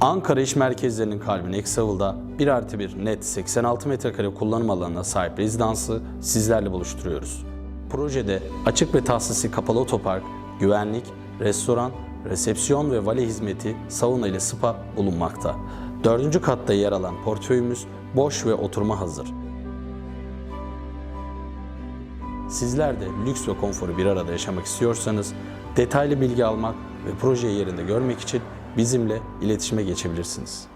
Ankara iş merkezlerinin kalbine Eksavıl'da 1 artı 1 net 86 metrekare kullanım alanına sahip rezidansı sizlerle buluşturuyoruz. Projede açık ve tahsisi kapalı otopark, güvenlik, restoran, resepsiyon ve vale hizmeti, sauna ile spa bulunmakta. Dördüncü katta yer alan portföyümüz boş ve oturma hazır. Sizler de lüks ve konforu bir arada yaşamak istiyorsanız detaylı bilgi almak ve projeyi yerinde görmek için bizimle iletişime geçebilirsiniz.